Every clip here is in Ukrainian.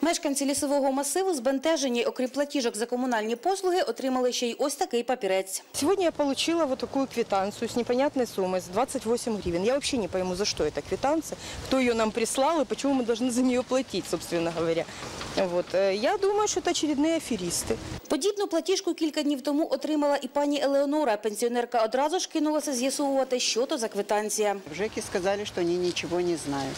Мешканці лісового масиву збентежені, окрім платіжок за комунальні послуги, отримали ще й ось такий папірець. Сегодня я получила вот такую квитанцию с непонятной суммой, с 28 гривен. Я вообще не пойму, за что эта квитанция, кто ее нам прислал и почему мы должны за нее платить, собственно говоря. Вот. э, Я думаю, что это очередные аферисты. Подібну платіжку кілька днів тому отримала і пані Елеонора. Пенсіонерка одразу ж кинулася з'ясовувати, що то за квитанція. В ЖЭКе сказали, что они ничего не знают.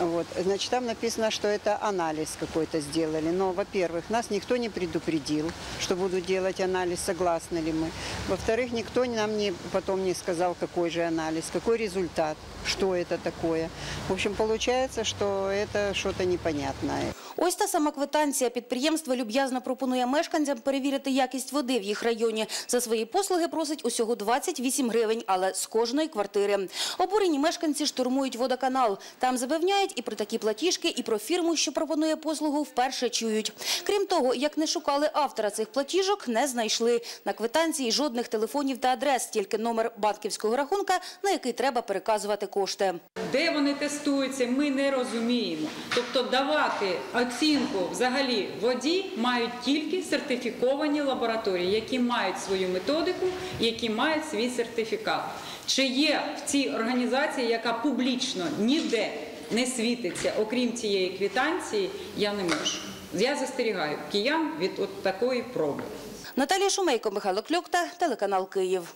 Вот. Значит, там написано, что это анализ какой-то сделали. Но, во-первых, нас никто не предупредил, что будут делать анализ, согласны ли мы. Во-вторых, никто нам не, потом не сказал, какой же анализ, какой результат, что это такое. В общем, получается, что это что-то непонятное. Ось та сама квитанція. Підприємство люб'язно пропонує мешканцям перевірити якість води в їх районі. За свої послуги просить усього 28 гривень, але з кожної квартири. Обурені мешканці штурмують водоканал. Там запевняють і про такі платіжки, і про фірму, що пропонує послугу, вперше чують. Крім того, як не шукали автора цих платіжок, не знайшли. На квитанції жодних телефонів та адрес, тільки номер банківського рахунка, на який треба переказувати кошти. Де вони тестуються, ми не розуміємо. Тобто давати оцінку взагалі воді мають тільки сертифіковані лабораторії, які мають свою методику, які мають свій сертифікат. Чи є в цій організації, яка публічно ніде не світиться, окрім цієї квітанції, я не можу. Я застерігаю киян від от такої проби. Наталія Шумейко, Михайло Кльокта, телеканал Київ.